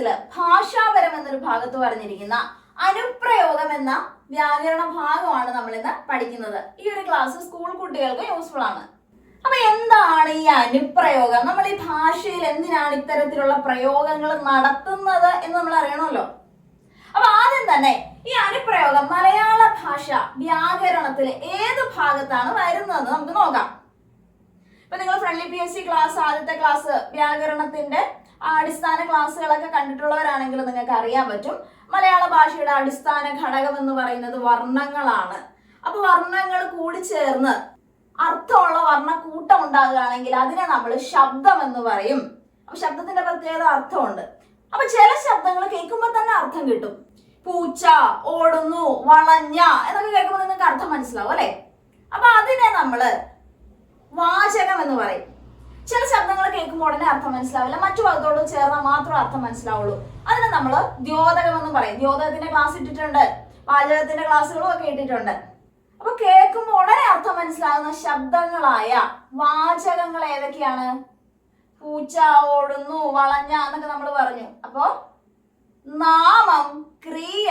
ക്ലാസ്സിൽ ഭാഷാപരം എന്നൊരു ഭാഗത്ത് പറഞ്ഞിരിക്കുന്ന അനുപ്രയോഗം എന്ന വ്യാകരണ ഭാഗമാണ് നമ്മൾ ഇന്ന് പഠിക്കുന്നത്. ഈ ഒരു ക്ലാസ് സ്കൂൾ കുട്ടികൾക്ക് യൂസ്ഫുൾ ആണ്. അപ്പൊ എന്താണ് ഈ അനുപ്രയോഗം? നമ്മൾ ഈ ഭാഷയിൽ എന്തിനാണ് ഇത്തരത്തിലുള്ള പ്രയോഗങ്ങൾ നടത്തുന്നത് എന്ന് നമ്മൾ അറിയണമല്ലോ. അപ്പൊ ആദ്യം തന്നെ ഈ അനുപ്രയോഗം മലയാള ഭാഷ വ്യാകരണത്തിൽ ഏത് ഭാഗത്താണ് വരുന്നത് നമുക്ക് നോക്കാം. ഇപ്പൊ നിങ്ങൾ friendly P S C class ആദ്യത്തെ ക്ലാസ് വ്യാകരണത്തിന്റെ അടിസ്ഥാന ക്ലാസ്സുകളൊക്കെ കണ്ടിട്ടുള്ളവരാണെങ്കിൽ നിങ്ങൾക്ക് അറിയാൻ പറ്റും. മലയാള ഭാഷയുടെ അടിസ്ഥാന ഘടകം എന്ന് പറയുന്നത് വർണങ്ങളാണ്. അപ്പൊ വർണങ്ങൾ കൂടി ചേർന്ന് അർത്ഥമുള്ള വർണ കൂട്ടം ഉണ്ടാകുകയാണെങ്കിൽ അതിനെ നമ്മൾ ശബ്ദം എന്ന് പറയും. അപ്പൊ ശബ്ദത്തിന്റെ പ്രത്യേകത അർത്ഥമുണ്ട്. അപ്പൊ ചില ശബ്ദങ്ങൾ കേൾക്കുമ്പോൾ തന്നെ അർത്ഥം കിട്ടും. പൂച്ച ഓടുന്നു വളഞ്ഞ എന്നൊക്കെ കേൾക്കുമ്പോൾ നിങ്ങൾക്ക് അർത്ഥം മനസ്സിലാവും അല്ലെ? അപ്പൊ അതിനെ നമ്മൾ വാചകം എന്ന് പറയും. ചില ശബ്ദങ്ങൾ കേൾക്കുമ്പോൾ ഉടനെ അർത്ഥം മനസ്സിലാവില്ല. മറ്റു പദത്തോട് ചേർന്നാൽ മാത്രം അർത്ഥം മനസ്സിലാവുള്ളൂ. അതിന് നമ്മൾ ദ്യോതകം എന്ന് പറയും. ദ്യോതകത്തിന്റെ ക്ലാസ് ഇട്ടിട്ടുണ്ട്. വാചകത്തിന്റെ ക്ലാസ്സുകളും ഒക്കെ ഇട്ടിട്ടുണ്ട് അപ്പൊ കേൾക്കുമ്പോൾ ഉടനെ അർത്ഥം മനസ്സിലാകുന്ന ശബ്ദങ്ങളായ വാചകങ്ങൾ ഏതൊക്കെയാണ്? പൂച്ച ഓടുന്നു വളഞ്ഞ എന്നൊക്കെ നമ്മൾ പറഞ്ഞു. അപ്പോ നാമം ക്രിയ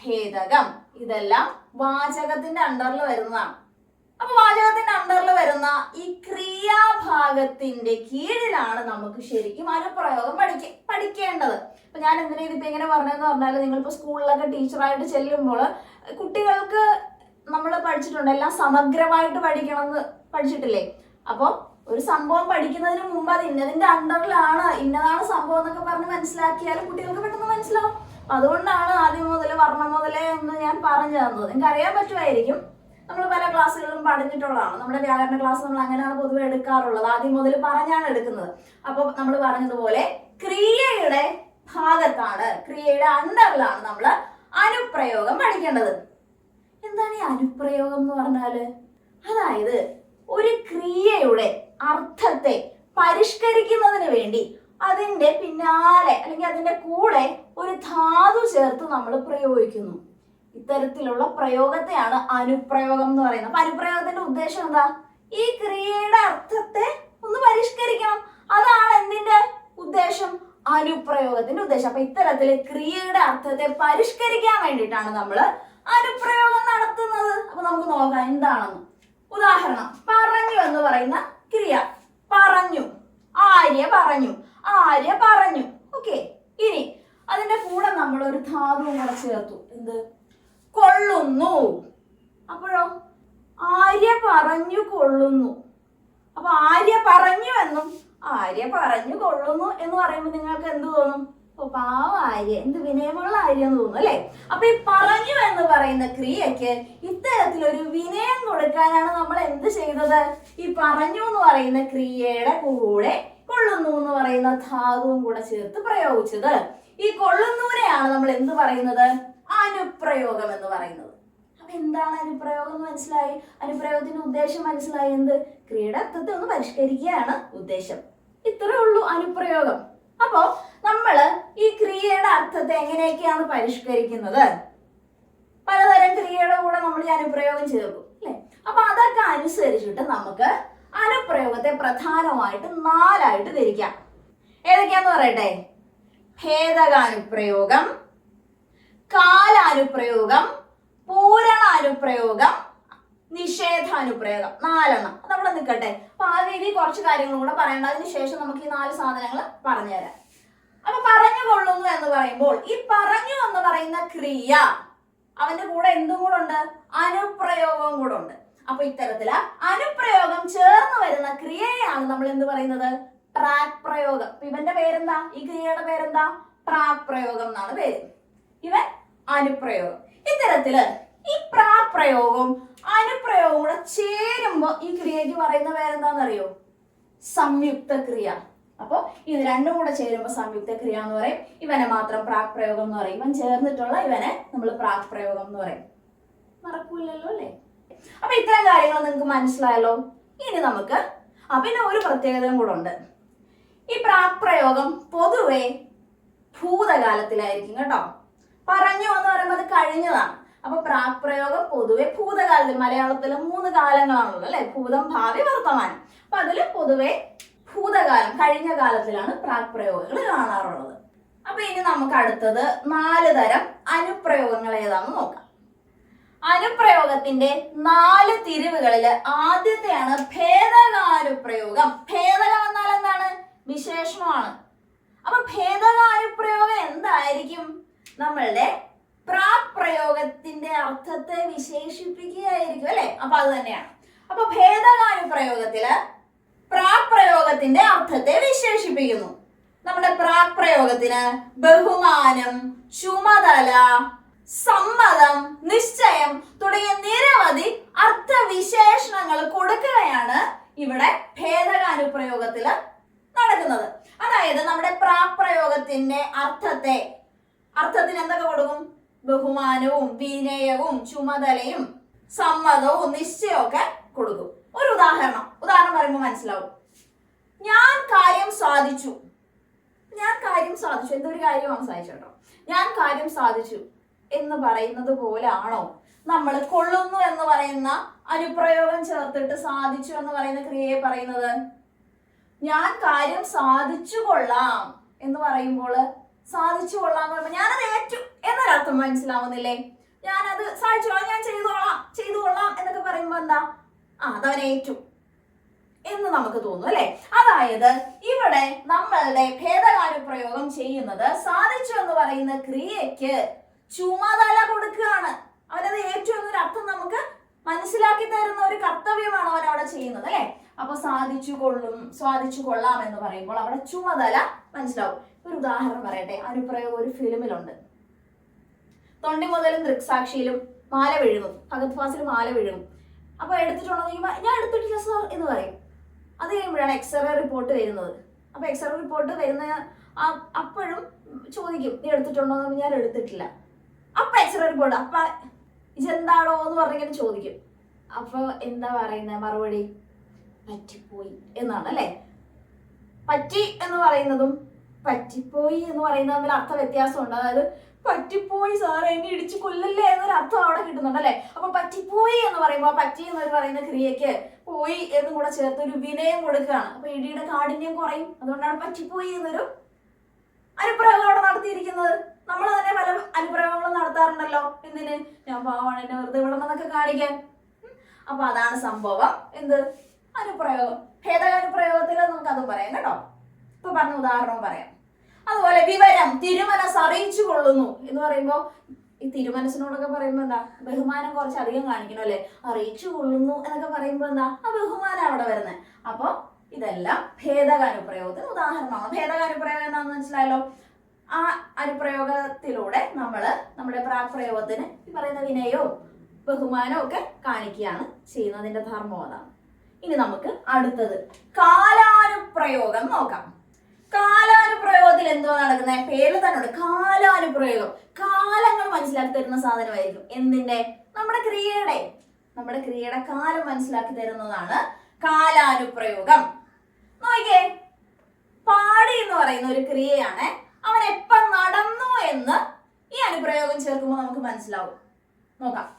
ഭേദകം ഇതെല്ലാം വാചകത്തിന്റെ അണ്ടറിൽ വരുന്നതാണ്. അപ്പൊ വാചകത്തിന്റെ അണ്ടറിൽ വരുന്ന ഈ ക്രിയാഭാഗത്തിന്റെ കീഴിലാണ് നമുക്ക് ശരിക്കും അനുപ്രയോഗം പഠിക്ക പഠിക്കേണ്ടത്. ഇപ്പൊ ഞാൻ എന്തിനാ ഇതിപ്പോ എങ്ങനെ പറഞ്ഞതെന്ന് പറഞ്ഞാൽ നിങ്ങളിപ്പോ സ്കൂളിലൊക്കെ ടീച്ചറായിട്ട് ചെല്ലുമ്പോൾ കുട്ടികൾക്ക് നമ്മൾ പഠിച്ചിട്ടുണ്ട് എല്ലാം സമഗ്രമായിട്ട് പഠിക്കണം എന്ന് പഠിച്ചിട്ടില്ലേ? അപ്പോൾ ഒരു സംഭവം പഠിക്കുന്നതിന് മുമ്പ് അത് ഇന്നതിന്റെ അണ്ടറിലാണ് ഇന്നതാണ് സംഭവം എന്നൊക്കെ പറഞ്ഞ് മനസ്സിലാക്കിയാൽ കുട്ടികൾക്ക് പെട്ടെന്ന് മനസ്സിലാവും. അതുകൊണ്ടാണ് ആദ്യം മുതൽ വർണം മുതലേ ഒന്ന് ഞാൻ പറഞ്ഞു തന്നത്. നിങ്ങൾക്ക് അറിയാൻ പറ്റുമായിരിക്കും. നമ്മൾ പല ക്ലാസ്സുകളിലും പഠിച്ചിട്ടുള്ളതാണ്. നമ്മുടെ വ്യാകരണ ക്ലാസ് നമ്മൾ അങ്ങനെയാണ് പൊതുവെ എടുക്കാറുള്ളത്. ആദ്യം മുതൽ പറഞ്ഞാണ് എടുക്കുന്നത്. അപ്പൊ നമ്മൾ പറഞ്ഞതുപോലെ ക്രിയയുടെ ഭാഗത്താണ് ക്രിയയുടെ അണ്ടറിലാണ് നമ്മൾ അനുപ്രയോഗം പഠിക്കേണ്ടത്. എന്താണ് ഈ അനുപ്രയോഗം എന്ന് പറഞ്ഞാൽ? അതായത് ഒരു ക്രിയയുടെ അർത്ഥത്തെ പരിഷ്കരിക്കുന്നതിന് വേണ്ടി അതിന്റെ പിന്നാലെ അല്ലെങ്കിൽ അതിന്റെ കൂടെ ഒരു ധാതു ചേർത്ത് നമ്മൾ പ്രയോഗിക്കുന്നു. ഇത്തരത്തിലുള്ള പ്രയോഗത്തെയാണ് അനുപ്രയോഗം എന്ന് പറയുന്നത്. അപ്പൊ അനുപ്രയോഗത്തിന്റെ ഉദ്ദേശം എന്താ? ഈ ക്രിയയുടെ അർത്ഥത്തെ ഒന്ന് പരിഷ്കരിക്കണം. അതാണ് എന്തിന്റെ ഉദ്ദേശം? അനുപ്രയോഗത്തിന്റെ ഉദ്ദേശം. അപ്പൊ ഇത്തരത്തിൽ ക്രിയയുടെ അർത്ഥത്തെ പരിഷ്കരിക്കാൻ വേണ്ടിയിട്ടാണ് നമ്മൾ അനുപ്രയോഗം നടത്തുന്നത്. അപ്പൊ നമുക്ക് നോക്കാം എന്താണെന്ന്. ഉദാഹരണം പറഞ്ഞു എന്ന് പറയുന്ന ക്രിയ. പറഞ്ഞു. ആര്യ പറഞ്ഞു. ആര്യ പറഞ്ഞു. ഓക്കെ. ഇനി അതിന്റെ കൂടെ നമ്മൾ ഒരു ധാതുവും കൂടെ ചേർത്തു. എന്ത്? കൊള്ളുന്നു. അപ്പോഴോ? ആര്യ പറഞ്ഞു കൊള്ളുന്നു. അപ്പൊ ആര്യ പറഞ്ഞു എന്നും ആര്യ പറഞ്ഞു കൊള്ളുന്നു എന്ന് പറയുമ്പോൾ നിങ്ങൾക്ക് എന്ത് തോന്നും? ഓ പാവ ആര്യ. എന്ത് വിനയമുള്ള ആര്യ എന്ന് തോന്നുന്നു അല്ലെ? അപ്പൊ ഈ പറഞ്ഞു എന്ന് പറയുന്ന ക്രിയക്ക് ഇത്തരത്തിലൊരു വിനയം കൊടുക്കാനാണ് നമ്മൾ എന്ത് ചെയ്തത്? ഈ പറഞ്ഞു എന്ന് പറയുന്ന ക്രിയയുടെ കൂടെ കൊള്ളുന്നു എന്ന് പറയുന്ന ധാതുവും കൂടെ ചേർത്ത് പ്രയോഗിച്ചത്. ഈ കൊള്ളുന്നൂരെയാണ് നമ്മൾ എന്ത് പറയുന്നത്? അനുപ്രയോഗം എന്ന് പറയുന്നത്. അപ്പൊ എന്താണ് അനുപ്രയോഗം മനസ്സിലായി? അനുപ്രയോഗത്തിന്റെ ഉദ്ദേശം മനസ്സിലായി എന്ത്? ക്രീഡത്വത്തെ ഒന്ന് പരിഷ്കരിക്കുകയാണ് ഉദ്ദേശം. ഇത്രേ ഉള്ളൂ അനുപ്രയോഗം. അപ്പോ നമ്മൾ ഈ ക്രിയയുടെ അർത്ഥത്തെ എങ്ങനെയൊക്കെയാണ് പരിഷ്കരിക്കുന്നത്? പലതരം ക്രിയയുടെ കൂടെ നമ്മൾ ഈ അനുപ്രയോഗം ചേർക്കും അല്ലെ? അപ്പൊ അതൊക്കെ അനുസരിച്ചിട്ട് നമുക്ക് അനുപ്രയോഗത്തെ പ്രധാനമായിട്ട് നാലായിട്ട് തിരിക്കാം. ഏതൊക്കെയാന്ന് പറയട്ടെ? ഭേദകാനുപ്രയോഗം കാലാനുപ്രയോഗം പൂരണാനുപ്രയോഗം നിഷേധാനുപ്രയോഗം. നാലെണ്ണം. അവിടെ നിൽക്കട്ടെ. അപ്പൊ ആ രീതിയിൽ കുറച്ച് കാര്യങ്ങളും കൂടെ പറയേണ്ട. അതിന് ശേഷം നമുക്ക് ഈ നാല് സാധനങ്ങൾ പറഞ്ഞുതരാം അപ്പൊ പറഞ്ഞു കൊള്ളുന്നു എന്ന് പറയുമ്പോൾ ഈ പറഞ്ഞു എന്ന് പറയുന്ന ക്രിയ അവന്റെ കൂടെ എന്തും കൂടെ ഉണ്ട്? അനുപ്രയോഗവും കൂടെ ഉണ്ട്. അപ്പൊ ഇത്തരത്തിൽ അനുപ്രയോഗം ചേർന്ന് വരുന്ന ക്രിയയാണ് നമ്മൾ എന്ത് പറയുന്നത്? പ്രാക് പ്രയോഗം ഇവന്റെ പേരെന്താ? ഈ ക്രിയയുടെ പേരെന്താ? പ്രാക് പ്രയോഗം എന്നാണ് പേര്. ഇവൻ അനുപ്രയോഗം. ഇത്തരത്തിൽ ഈ പ്രാപ്രയോഗവും അനുപ്രയോഗവും കൂടെ ചേരുമ്പോ ഈ ക്രിയക്ക് പറയുന്ന പേരെന്താണെന്നറിയോ സംയുക്ത ക്രിയ അപ്പൊ ഇത് രണ്ടും കൂടെ ചേരുമ്പോൾ സംയുക്ത ക്രിയ എന്ന് പറയും. ഇവനെ മാത്രം പ്രാക് പ്രയോഗം എന്ന് പറയും. ഇവൻ ചേർന്നിട്ടുള്ള ഇവനെ നമ്മൾ പ്രാക് പ്രയോഗം എന്ന് പറയും. മറക്കൂലല്ലോ അല്ലേ? അപ്പൊ ഇത്തരം കാര്യങ്ങൾ നിങ്ങൾക്ക് മനസ്സിലായല്ലോ? ഇനി നമുക്ക് ആ പിന്നെ ഒരു പ്രത്യേകതയും കൂടെ ഉണ്ട്. ഈ പ്രാക് പ്രയോഗം പൊതുവെ ഭൂതകാലത്തിലായിരിക്കും കേട്ടോ. പറഞ്ഞു എന്ന് പറയുമ്പോൾ അത് കഴിഞ്ഞതാണ് അപ്പൊ പ്രാക് പ്രയോഗം പൊതുവെ ഭൂതകാലത്തിൽ മലയാളത്തിൽ മൂന്ന് കാലങ്ങളാണുള്ളത് അല്ലെ? ഭൂതം ഭാവി വർത്തമാനം. അപ്പൊ അതിൽ പൊതുവെ ഭൂതകാലം കഴിഞ്ഞ കാലത്തിലാണ് പ്രാക് പ്രയോഗങ്ങൾ കാണാറുള്ളത്. അപ്പൊ ഇനി നമുക്ക് അടുത്തത് നാല് തരം അനുപ്രയോഗങ്ങൾ ഏതാണെന്ന് നോക്കാം. അനുപ്രയോഗത്തിന്റെ നാല് തിരിവുകളിൽ ആദ്യത്തെയാണ് ഭേദകാനുപ്രയോഗം. ഭേദകം എന്നാൽ എന്താണ്? വിശേഷണമാണ്. അപ്പൊ ഭേദകാനുപ്രയോഗം എന്തായിരിക്കും? നമ്മളുടെ പ്രാപ്രയോഗത്തിന്റെ അർത്ഥത്തെ വിശേഷിപ്പിക്കുകയായിരിക്കും അല്ലെ? അപ്പൊ അത് തന്നെയാണ്. അപ്പൊ ഭേദകാനുപ്രയോഗത്തിൽ പ്രാപ്രയോഗത്തിന്റെ അർത്ഥത്തെ വിശേഷിപ്പിക്കുന്നു. നമ്മുടെ പ്രാപ്രയോഗത്തിന് ബഹുമാനം ചുമതല സമ്മതം നിശ്ചയം തുടങ്ങിയ നിരവധി അർത്ഥവിശേഷണങ്ങൾ കൊടുക്കുകയാണ് ഇവിടെ ഭേദകാനുപ്രയോഗത്തിൽ നടക്കുന്നത്. അതായത് നമ്മുടെ പ്രാപ്രയോഗത്തിന്റെ അർത്ഥത്തെ അർത്ഥത്തിന് എന്തൊക്കെ കൊടുക്കും? ബഹുമാനവും വിനയവും ചുമതലയും സമ്മതവും നിശ്ചയവും ഒക്കെ കൊടുക്കും. ഒരു ഉദാഹരണം. ഉദാഹരണം പറയുമ്പോൾ മനസ്സിലാവും. ഞാൻ കാര്യം സാധിച്ചു. ഞാൻ കാര്യം സാധിച്ചു. എന്തൊരു കാര്യമാണ് സാധിച്ചു ഞാൻ കാര്യം സാധിച്ചു എന്ന് പറയുന്നത് പോലാണോ? നമ്മൾ കൊള്ളുന്നു എന്ന് പറയുന്ന അനുപ്രയോഗം ചേർത്തിട്ട് സാധിച്ചു എന്ന് പറയുന്ന ക്രിയയെ പറയുന്നത്? ഞാൻ കാര്യം സാധിച്ചു കൊള്ളാം എന്ന് പറയുമ്പോൾ സാധിച്ചു കൊള്ളാം പറയുമ്പോ ഞാനത് ഏറ്റു എന്നൊരർത്ഥം മനസ്സിലാവുന്നില്ലേ? ഞാനത് സാധിച്ചു കൊള്ളാം ഞാൻ ചെയ്തോളാം ചെയ്തു കൊള്ളാം എന്നൊക്കെ പറയുമ്പോൾ എന്താ? ആ അതവൻ ഏറ്റു എന്ന് നമുക്ക് തോന്നും അല്ലെ? അതായത് ഇവിടെ നമ്മളുടെ ഭേദകാര്യപ്രയോഗം ചെയ്യുന്നത് സാധിച്ചു എന്ന് പറയുന്ന ക്രിയയ്ക്ക് ചുമതല കൊടുക്കുകയാണ്. അവനത് ഏറ്റു എന്നൊരു അർത്ഥം നമുക്ക് മനസ്സിലാക്കി തരുന്ന ഒരു കർത്തവ്യമാണ് അവൻ അവിടെ ചെയ്യുന്നത് അല്ലെ? അപ്പൊ സാധിച്ചു കൊള്ളും സാധിച്ചു കൊള്ളാം എന്ന് പറയുമ്പോൾ അവിടെ ചുമതല മനസ്സിലാവും. ഒരു ഉദാഹരണം പറയട്ടെ. അനുപ്രയോഗം ഒരു ഫിലിമിലുണ്ട്. തൊണ്ടി മുതലും ദൃക്സാക്ഷിയിലും മാല വിഴുങ്ങും. ഭഗത് ഫാസിൽ മാല വിഴുങ്ങും. അപ്പൊ എടുത്തിട്ടുണ്ടോ ഞാൻ എടുത്തിട്ടില്ല സാർ എന്ന് പറയും. അത് കഴിയുമ്പോഴാണ് എക്സ്റേ റിപ്പോർട്ട് വരുന്നത്. അപ്പൊ എക്സ്റേ റിപ്പോർട്ട് വരുന്ന അപ്പോഴും ചോദിക്കും നീ എടുത്തിട്ടുണ്ടോ എന്ന്? ഞാൻ എടുത്തിട്ടില്ല. അപ്പൊ എക്സ്റേ റിപ്പോർട്ട് അപ്പൊ ഇതെന്താണോ എന്ന് പറഞ്ഞിങ്ങനെ ചോദിക്കും. അപ്പൊ എന്താ പറയുന്നത് മറുപടി? പറ്റിപ്പോയി എന്നാണ് അല്ലേ? പറ്റി എന്ന് പറയുന്നതും പറ്റിപ്പോയി എന്ന് പറയുന്നത് തമ്മിൽ അർത്ഥ വ്യത്യാസമുണ്ട്. അതായത് പറ്റിപ്പോയി സാറേ എന്നെ ഇടിച്ച് കൊല്ലല്ലേ എന്നൊരു അർത്ഥം അവിടെ കിട്ടുന്നുണ്ട് അല്ലെ? അപ്പൊ പറ്റിപ്പോയി എന്ന് പറയുമ്പോൾ പറ്റി എന്ന് പറയുന്ന ക്രിയക്ക് പോയി എന്നും കൂടെ ചേർത്ത് ഒരു വിനയം കൊടുക്കുകയാണ്. അപ്പൊ ഇടിയുടെ കാഠിന്യം കുറയും. അതുകൊണ്ടാണ് പറ്റിപ്പോയി എന്നൊരു അനുപ്രയോഗം അവിടെ നടത്തിയിരിക്കുന്നത്. നമ്മൾ തന്നെ പല അനുപ്രയോഗങ്ങളും നടത്താറുണ്ടല്ലോ. എന്തിന്? ഞാൻ പാവാണ് എന്നെ വെറുതെ വിടണമെന്നൊക്കെ കാണിക്കാൻ. അപ്പൊ അതാണ് സംഭവം. എന്ത്? അനുപ്രയോഗം ഭേദകാനുപ്രയോഗത്തിൽ നമുക്ക് അതും പറയാം കേട്ടോ. ഇപ്പൊ പറഞ്ഞ ഉദാഹരണം പറയാം. അതുപോലെ വിവരം തിരുമനസ് അറിയിച്ചു കൊള്ളുന്നു എന്ന് പറയുമ്പോ ഈ തിരുമനസിനോടൊക്കെ പറയുമ്പോ എന്താ? ബഹുമാനം കുറച്ച് അധികം കാണിക്കണം അല്ലെ? അറിയിച്ചു കൊള്ളുന്നു എന്നൊക്കെ പറയുമ്പോ എന്താ? ആ ബഹുമാനം അവിടെ വരുന്നത് അപ്പൊ ഇതെല്ലാം ഭേദകാനുപ്രയോഗത്തിന് ഉദാഹരണമാണ്. ഭേദകാനുപ്രയോഗം എന്താണെന്ന് മനസ്സിലായല്ലോ? ആ അനുപ്രയോഗത്തിലൂടെ നമ്മൾ നമ്മുടെ പ്രാപ്രയോഗത്തിന് ഈ പറയുന്ന വിനയവും ബഹുമാനവും ഒക്കെ കാണിക്കുകയാണ് ചെയ്യുന്നതിന്റെ ധർമ്മം അതാണ്. ഇനി നമുക്ക് അടുത്തത്. കാലാനുപ്രയോഗം നോക്കാം. കാലാനുപ്രയോഗത്തിൽ എന്തോ നടക്കുന്നത് പേര് തന്നോട് കാലാനുപ്രയോഗം. കാലങ്ങൾ മനസ്സിലാക്കി തരുന്ന സാധനമായിരിക്കും. എന്തിന്റെ? നമ്മുടെ ക്രിയയുടെ. നമ്മുടെ ക്രിയയുടെ കാലം മനസ്സിലാക്കി തരുന്നതാണ് കാലാനുപ്രയോഗം. നോക്കിയേ. പാടി എന്ന് പറയുന്ന ഒരു ക്രിയയാണ്. അവൻ എപ്പ നടന്നു എന്ന് ഈ അനുപ്രയോഗം ചേർക്കുമ്പോൾ നമുക്ക് മനസ്സിലാവും. നോക്കാം.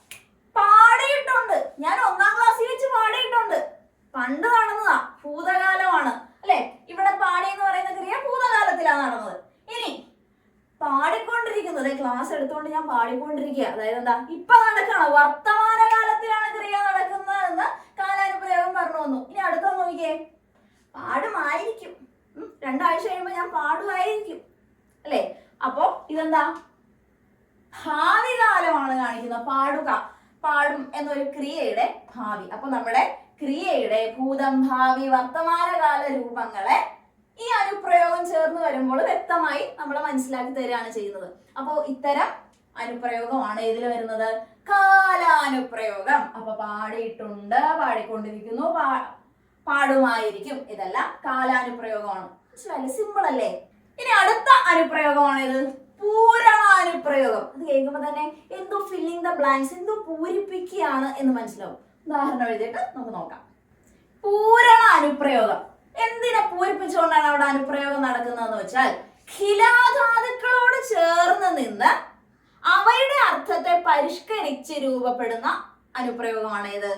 പാടിയിട്ടുണ്ട്. ഞാൻ ഒന്നാം ക്ലാസ്സിൽ വെച്ച് പാടിയിട്ടുണ്ട്. പണ്ട് നടന്നതാ. ഭൂതകാലമാണ്. അല്ലെ? ഇവിടെ പാടി എന്ന് പറയുന്ന ക്രിയ ഭൂതകാലത്തിലാണ് നടന്നത്. ഇനി പാടിക്കൊണ്ടിരിക്കുന്നത് ക്ലാസ് എടുത്തുകൊണ്ട് ഞാൻ പാടിക്കൊണ്ടിരിക്കുക. അതായത് എന്താ? ഇപ്പൊ നടക്കണം വർത്തമാനകാലത്തിലാണ് ക്രിയ നടക്കുന്നത് എന്ന് കാലാനുപ്രയോഗം പറഞ്ഞു വന്നു. ഇനി അടുത്ത നോക്കിയേ പാടുമായിരിക്കും. രണ്ടാഴ്ച കഴിയുമ്പോൾ ഞാൻ പാടുമായിരിക്കും. അല്ലേ? അപ്പോ ഇതെന്താ? ഭാവി കാലമാണ് കാണിക്കുന്നത്. പാടുക പാടും എന്നൊരു ക്രിയയുടെ ഭാവി. അപ്പൊ നമ്മുടെ ക്രിയയുടെ ഭൂതം ഭാവി വർത്തമാനകാല രൂപങ്ങളെ ഈ അനുപ്രയോഗം ചേർന്ന് വരുമ്പോൾ വ്യക്തമായി നമ്മൾ മനസ്സിലാക്കി തരികയാണ് ചെയ്യുന്നത്. അപ്പോൾ ഇത്തരം അനുപ്രയോഗമാണ് ഇതിൽ വരുന്നത്? കാലാനുപ്രയോഗം. അപ്പൊ പാടിയിട്ടുണ്ട് പാടിക്കൊണ്ടിരിക്കുന്നു പാ- പാടുമായിരിക്കും. ഇതെല്ലാം കാലാനുപ്രയോഗമാണ്. മനസ്സിലായില്ലേ? സിമ്പിൾ അല്ലേ? ഇനി അടുത്ത അനുപ്രയോഗമാണ് ഇത് പൂരണാനുപ്രയോഗം. അത് കേൾക്കുമ്പോൾ തന്നെ എന്തോ ഫില്ലിംഗ് ദ ബ്ലാങ്ക്സ് എന്തോ പൂരിപ്പിക്കുകയാണ് എന്ന് മനസ്സിലാവും. ഉദാഹരണം എഴുതിയിട്ട് നമുക്ക് നോക്കാം. പൂരണ അനുപ്രയോഗം. എന്തിനെ പൂരിപ്പിച്ചുകൊണ്ടാണ് അവിടെ അനുപ്രയോഗം നടക്കുന്നതെന്ന് വെച്ചാൽ ഖിലാധാതുക്കളോട് ചേർന്ന് നിന്ന് അവയുടെ അർത്ഥത്തെ പരിഷ്കരിച്ച് രൂപപ്പെടുന്ന അനുപ്രയോഗമാണ് ഇത്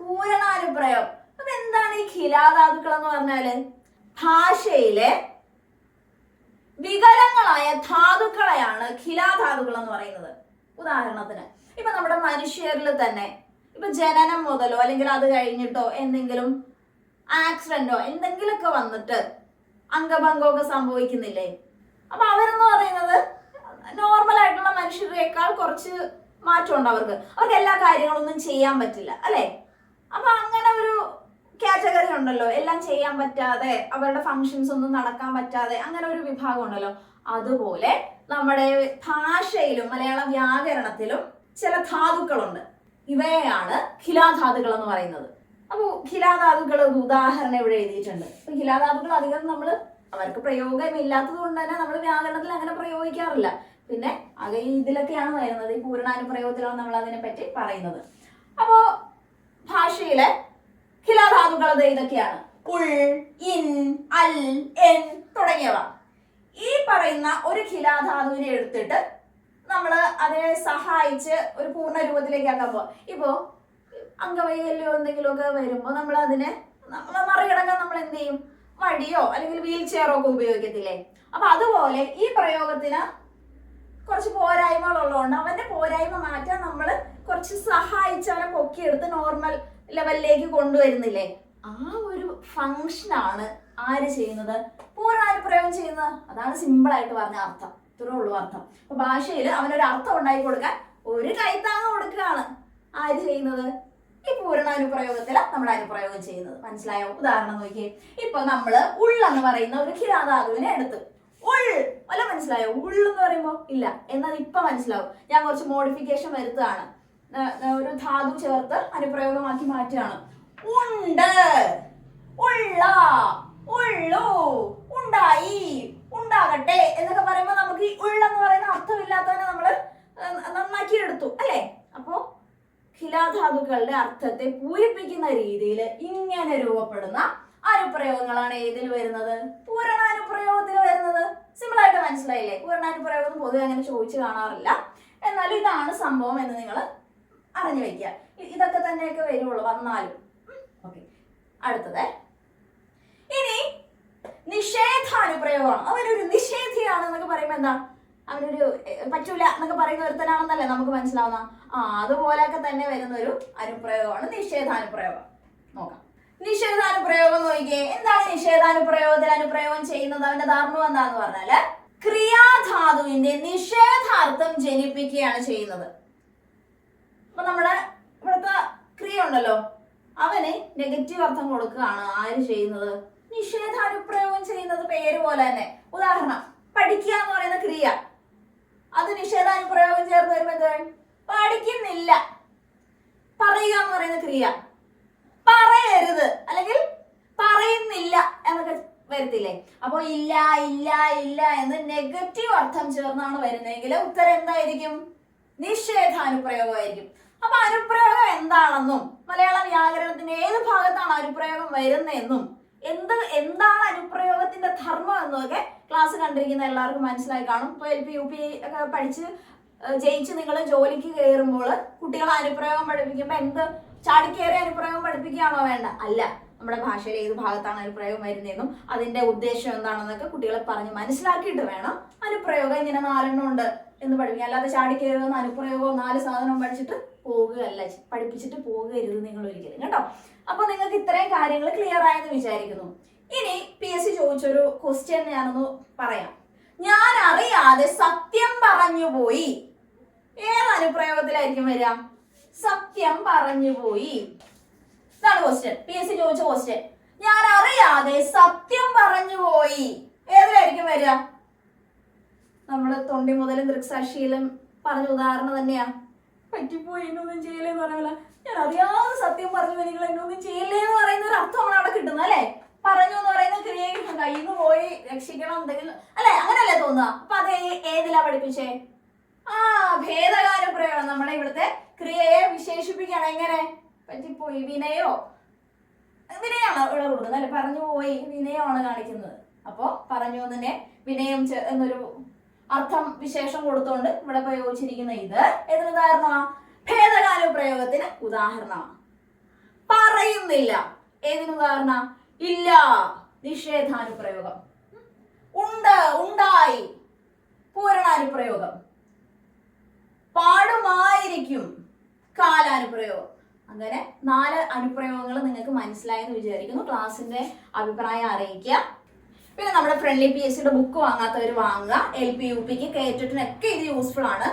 പൂരണ അനുപ്രയോഗം. അപ്പൊ എന്താണ് ഈ ഖിലാധാതുക്കൾ എന്ന് പറഞ്ഞാൽ? ഭാഷയിലെ വികലങ്ങളായ ധാതുക്കളെയാണ് ഖിലാധാതുക്കൾ എന്ന് പറയുന്നത്. ഉദാഹരണത്തിന് ഇപ്പൊ നമ്മുടെ മനുഷ്യരിൽ തന്നെ ഇപ്പൊ ജനനം മുതലോ അല്ലെങ്കിൽ അത് കഴിഞ്ഞിട്ടോ എന്തെങ്കിലും ആക്സിഡന്റോ എന്തെങ്കിലുമൊക്കെ വന്നിട്ട് അംഗഭംഗമൊക്കെ സംഭവിക്കുന്നില്ലേ? അപ്പൊ അവരെന്ന് പറയുന്നത് നോർമൽ ആയിട്ടുള്ള മനുഷ്യരേക്കാൾ കുറച്ച് മാറ്റമുണ്ട് അവർക്ക്. അവർക്ക് എല്ലാ കാര്യങ്ങളൊന്നും ചെയ്യാൻ പറ്റില്ല അല്ലെ? അപ്പൊ അങ്ങനെ ഒരു കാറ്റഗറി ഉണ്ടല്ലോ. എല്ലാം ചെയ്യാൻ പറ്റാതെ അവരുടെ ഫങ്ഷൻസ് ഒന്നും നടക്കാൻ പറ്റാതെ അങ്ങനെ ഒരു വിഭാഗം ഉണ്ടല്ലോ. അതുപോലെ നമ്മുടെ ഭാഷയിലും മലയാള വ്യാകരണത്തിലും ചില ധാതുക്കളുണ്ട്. ഇവയെയാണ് ഖിലാധാതുകൾ എന്ന് പറയുന്നത്. അപ്പോൾ ഖിലാധാതുക്കൾ ഒരു ഉദാഹരണം ഇവിടെ എഴുതിയിട്ടുണ്ട്. അപ്പൊ ഖിലാധാതുക്കൾ അധികം നമ്മൾ അവർക്ക് പ്രയോഗമില്ലാത്തത് കൊണ്ട് തന്നെ നമ്മൾ വ്യാകരണത്തിൽ അങ്ങനെ പ്രയോഗിക്കാറില്ല. പിന്നെ ഈ ഇതിലൊക്കെയാണ് വരുന്നത് ഈ പൂർണാനുപ്രയോഗത്തിലാണ് നമ്മൾ അതിനെ പറ്റി പറയുന്നത്. അപ്പോ ഭാഷയിലെ ഖിലാധാതുക്കൾ ഇതൊക്കെയാണ്. ഉൾ ഇൻ അൽ എൻ തുടങ്ങിയവ. ഈ പറയുന്ന ഒരു ഖിലാധാതുവിനെ എടുത്തിട്ട് നമ്മൾ അതിനെ സഹായിച്ച് ഒരു പൂർണ രൂപത്തിലേക്ക് ആക്കാൻ പോവാം ഇപ്പോ അംഗവൈകല്യോ എന്തെങ്കിലുമൊക്കെ വരുമ്പോൾ നമ്മൾ അതിനെ നമ്മൾ മറികടക്കാൻ നമ്മൾ എന്ത് ചെയ്യും വടിയോ അല്ലെങ്കിൽ വീൽ ചെയറോ ഒക്കെ ഉപയോഗിക്കത്തില്ലേ? അപ്പൊ അതുപോലെ ഈ പ്രയോഗത്തിന് കുറച്ച് പോരായ്മകളുള്ളതുകൊണ്ട് അവന്റെ പോരായ്മ മാറ്റാൻ നമ്മൾ കുറച്ച് സഹായിച്ച് അവനെ പൊക്കിയെടുത്ത് നോർമൽ ലെവലിലേക്ക് കൊണ്ടുവരുന്നില്ലേ? ആ ഒരു ഫങ്ഷനാണ് ആര് ചെയ്യുന്നത്? പൂർണ പ്രയോഗം ചെയ്യുന്നത്? അതാണ് സിമ്പിളായിട്ട് പറഞ്ഞ അർത്ഥം. ഇത്രേ ഉള്ളൂ അർത്ഥം. അപ്പൊ ഭാഷയിൽ അവനൊരു അർത്ഥം ഉണ്ടാക്കി കൊടുക്കാൻ ഒരു കൈത്താങ്ങ കൊടുക്കുകയാണ്. ആര് ചെയ്യുന്നത്? ഈ പൂരണ പൂരണാനുപ്രയോഗത്തില നമ്മൾ അനുപ്രയോഗം ചെയ്യുന്നത്. മനസ്സിലായോ? ഉദാഹരണം നോക്കിയേ. ഇപ്പൊ നമ്മൾ ഉള്ളെന്ന് പറയുന്ന ഒരു ഖിരാധാതുവിനെ എടുത്തു. ഉൾ. അല്ല മനസ്സിലായോ? ഉള്ളെന്ന് പറയുമ്പോ ഇല്ല. എന്നാൽ ഇപ്പൊ മനസ്സിലാവും. ഞാൻ കുറച്ച് മോഡിഫിക്കേഷൻ വരുത്തുകയാണ്. ഒരു ധാതു ചേർത്ത് അനുപ്രയോഗമാക്കി മാറ്റുകയാണ്. ഉണ്ട്. ഉള്ള. ഉള്ളു. ഉണ്ടായി. ഉണ്ടാകട്ടെ എന്നൊക്കെ പറയുമ്പോൾ നമുക്ക് ഈ ഉള്ളെന്ന് പറയുന്ന അർത്ഥമില്ലാത്തതിനെ നമ്മൾ നന്നാക്കിയെടുത്തു അല്ലേ? അപ്പോ ഖിലാധാതുക്കളുടെ അർത്ഥത്തെ പൂരിപ്പിക്കുന്ന രീതിയിൽ ഇങ്ങനെ രൂപപ്പെടുന്ന അനുപ്രയോഗങ്ങളാണ് ഏതിൽ വരുന്നത്. പൂരണാനുപ്രയോഗത്തിൽ വരുന്നത്. സിമ്പിൾ ആയിട്ട് മനസ്സിലായില്ലേ? പൂരണാനുപ്രയോഗം പൊതുവെ അങ്ങനെ ചോദിച്ചു കാണാറില്ല. എന്നാലും ഇതാണ് സംഭവം എന്ന് നിങ്ങൾ അറിഞ്ഞു വെക്കുക. ഇതൊക്കെ തന്നെയൊക്കെ വരുള്ളൂ വന്നാലും. ഓക്കെ. അടുത്തത്. നിഷേധാനുപ്രയോഗമാണ്. അവനൊരു നിഷേധിയാണ് എന്നൊക്കെ പറയുമ്പോൾ എന്താ? അവനൊരു പറ്റൂല എന്നൊക്കെ പറയുന്ന ഒരുത്തനാണെന്നല്ലേ നമുക്ക് മനസ്സിലാവുന്ന? ആ അതുപോലെയൊക്കെ തന്നെ വരുന്ന ഒരു അനുപ്രയോഗമാണ് നിഷേധാനുപ്രയോഗം. നോക്കാം. നിഷേധാനുപ്രയോഗം നോക്കിയേ എന്താണ് നിഷേധാനുപ്രയോഗത്തിൽ അനുപ്രയോഗം ചെയ്യുന്നത്? അവന്റെ ധർമ്മം എന്താന്ന് പറഞ്ഞാൽ ക്രിയാധാതുവിന്റെ നിഷേധാർത്ഥം ജനിപ്പിക്കുകയാണ് ചെയ്യുന്നത്. അപ്പൊ നമ്മുടെ ഇവിടുത്തെ ക്രിയ ഉണ്ടല്ലോ. അവന് നെഗറ്റീവ് അർത്ഥം കൊടുക്കുകയാണ്. ആര് ചെയ്യുന്നത്? നിഷേധാനുപ്രയോഗം ചെയ്യുന്നത് പേര് പോലെ തന്നെ. ഉദാഹരണം പഠിക്കുക എന്ന് പറയുന്ന ക്രിയ. അത് നിഷേധാനുപ്രയോഗം ചേർന്ന് വരുമ്പോ എന്താ പഠിക്കുന്നില്ല. പറയുക എന്ന് പറയുന്ന ക്രിയ. പറയരുത്. അല്ലെങ്കിൽ പറയുന്നില്ല എന്നൊക്കെ വരത്തില്ലേ? അപ്പോൾ ഇല്ല ഇല്ല ഇല്ല എന്ന് നെഗറ്റീവ് അർത്ഥം ചേർന്നാണ് വരുന്നതെങ്കിൽ ഉത്തരം എന്തായിരിക്കും? നിഷേധാനുപ്രയോഗമായിരിക്കും അപ്പൊ അനുപ്രയോഗം എന്താണെന്നും മലയാള വ്യാകരണത്തിന്റെ ഏത് ഭാഗത്താണ് അനുപ്രയോഗം വരുന്നതെന്നും എന്ത് എന്താണ് അനുപ്രയോഗത്തിന്റെ ധർമ്മം എന്നൊക്കെ ക്ലാസ് കണ്ടിരിക്കുന്ന എല്ലാവർക്കും മനസ്സിലായി കാണും. ഇപ്പൊ എൽ പി യു പി ഒക്കെ പഠിച്ച് ജയിച്ച് നിങ്ങൾ ജോലിക്ക് കയറുമ്പോൾ കുട്ടികളെ അനുപ്രയോഗം പഠിപ്പിക്കുമ്പോൾ എന്ത് ചാടിക്കേറി അനുപ്രയോഗം പഠിപ്പിക്കുകയാണോ വേണ്ട അല്ല. നമ്മുടെ ഭാഷയിൽ ഏത് ഭാഗത്താണ് അനുപ്രയോഗം വരുന്നതെന്നും അതിന്റെ ഉദ്ദേശം എന്താണെന്നൊക്കെ കുട്ടികളെ പറഞ്ഞ് മനസ്സിലാക്കിയിട്ട് വേണം അനുപ്രയോഗം ഇങ്ങനെ നാലെണ്ണം ഉണ്ട് എന്ന് പഠിപ്പിക്കുക അല്ലാതെ ചാടിക്കരുതെന്ന് അനുപ്രയോഗവും നാല് സാധനവും പഠിച്ചിട്ട് പോകുകയല്ല പഠിപ്പിച്ചിട്ട് പോകരുത് നിങ്ങൾ ഒരിക്കലും കേട്ടോ? അപ്പൊ നിങ്ങൾക്ക് ഇത്രയും കാര്യങ്ങൾ ക്ലിയർ ആയെന്ന് വിചാരിക്കുന്നു. ഇനി പി എസ് സി ചോദിച്ചൊരു ക്വസ്റ്റ്യൻ ഞാനൊന്ന് പറയാം. ഞാൻ അറിയാതെ സത്യം പറഞ്ഞു പോയി. ഏത് അനുപ്രയോഗത്തിലായിരിക്കും വരിക? സത്യം പറഞ്ഞു പോയി. ഇതാണ് ക്വസ്റ്റ്യൻ പി എസ് സി ചോദിച്ച ക്വസ്റ്റ്യൻ ഞാൻ അറിയാതെ സത്യം പറഞ്ഞു പോയി. ഏതിലായിരിക്കും വരിക? നമ്മൾ തൊണ്ടി മുതലും ദൃക്സാക്ഷിയിലും പറഞ്ഞ ഉദാഹരണം തന്നെയാ. പറ്റിപ്പോയി എന്നൊന്നും ചെയ്യില്ലേ എന്ന് പറയല ഞാൻ അറിയാതെ സത്യം പറഞ്ഞു നിങ്ങൾ എന്നൊന്നും ചെയ്യില്ലേ എന്ന് പറയുന്ന ഒരു അർത്ഥമാണ് അവിടെ കിട്ടുന്നത് അല്ലെ? പറഞ്ഞു എന്ന് പറയുന്ന ക്രിയയിൽ കയ്യിൽ നിന്ന് പോയി രക്ഷിക്കണം എന്തെങ്കിലും അല്ലെ? അങ്ങനല്ലേ തോന്നുക? അപ്പൊ അത് ഏതിലാ പഠിപ്പിച്ചേ? ആ ഭേദകാല പ്രയോഗം. നമ്മുടെ ഇവിടുത്തെ ക്രിയയെ വിശേഷിപ്പിക്കണം എങ്ങനെ? പറ്റിപ്പോയി വിനയോ? വിനയാണ് ഇവിടെ കൊടുക്കുന്നത് അല്ലെ? പറഞ്ഞു പോയി. വിനയമാണ് കാണിക്കുന്നത്. അപ്പോൾ പറഞ്ഞു തന്നെ വിനയം എന്നൊരു അർത്ഥം വിശേഷം കൊടുത്തുകൊണ്ട് ഇവിടെ പ്രയോഗിച്ചിരിക്കുന്ന ഇത് എന്തിന് ഉദാഹരണമാ? ഭേദകാല പ്രയോഗത്തിന് ഉദാഹരണമാണ്. പറയുന്നില്ല. ഏതിന് ഉദാഹരണ? ഇല്ല. നിഷേധാനുപ്രയോഗം. ഉണ്ട്. ഉണ്ടായി. പൂരണാനുപ്രയോഗം. പാടുമായിരിക്കും കാലാനുപ്രയോഗം. അങ്ങനെ നാല് അനുപ്രയോഗങ്ങൾ നിങ്ങൾക്ക് മനസ്സിലായെന്ന് വിചാരിക്കുന്നു. ക്ലാസ്സിന്റെ അഭിപ്രായം അറിയിക്കുക. പിന്നെ നമ്മുടെ ഫ്രണ്ട്ലി പി എസ് സിയുടെ ബുക്ക് വാങ്ങാത്തവർ വാങ്ങുക. എൽ പി യു പിക്ക് കേറ്റിട്ടിനൊക്കെ ഇത് യൂസ്ഫുൾ ആണ്.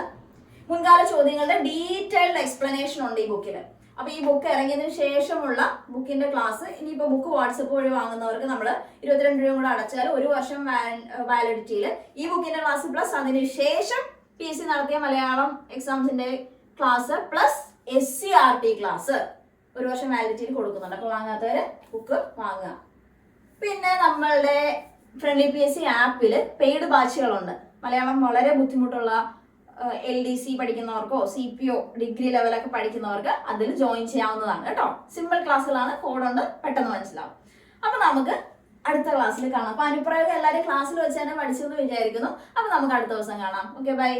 മുൻകാല ചോദ്യങ്ങളുടെ ഡീറ്റെയിൽഡ് എക്സ്പ്ലനേഷൻ ഉണ്ട് ഈ ബുക്കിൽ അപ്പൊ ഈ ബുക്ക് ഇറങ്ങിയതിനു ശേഷമുള്ള ബുക്കിന്റെ ക്ലാസ് ഇനിയിപ്പോ ബുക്ക് വാട്സപ്പ് വഴി വാങ്ങുന്നവർക്ക് നമ്മൾ ഇരുപത്തിരണ്ട് രൂപ കൂടെ അടച്ചാൽ ഒരു വർഷം വാലിഡിറ്റിയിൽ ഈ ബുക്കിന്റെ ക്ലാസ് പ്ലസ് അതിനുശേഷം പി എസ് സി നടത്തിയ Malayalam എക്സാംസിന്റെ class plus S C R T class ഒരു വർഷം വാലിഡിറ്റിയിൽ കൊടുക്കുന്നുണ്ട്. അപ്പൊ വാങ്ങാത്തവര് ബുക്ക് വാങ്ങുക. പിന്നെ നമ്മളുടെ ഫ്രണ്ട്ലി പി എസ് സി ആപ്പിൽ പെയ്ഡ് ബാച്ചുകളുണ്ട് മലയാളം വളരെ ബുദ്ധിമുട്ടുള്ള എൽ ഡി സി പഠിക്കുന്നവർക്കോ സി പി ഒ ഡിഗ്രി ലെവലൊക്കെ പഠിക്കുന്നവർക്ക് അതിൽ ജോയിൻ ചെയ്യാവുന്നതാണ് കേട്ടോ. സിമ്പിൾ ക്ലാസ്സുകളാണ് കോഡുണ്ട് പെട്ടെന്ന് മനസ്സിലാവും. അപ്പൊ നമുക്ക് അടുത്ത ക്ലാസ്സിൽ കാണാം. അപ്പൊ അനുപ്രയോഗം എല്ലാവരും ക്ലാസ്സിൽ വെച്ച് തന്നെ പഠിച്ചു എന്ന് വിചാരിക്കുന്നു. അപ്പൊ നമുക്ക് അടുത്ത ദിവസം കാണാം. Okay bye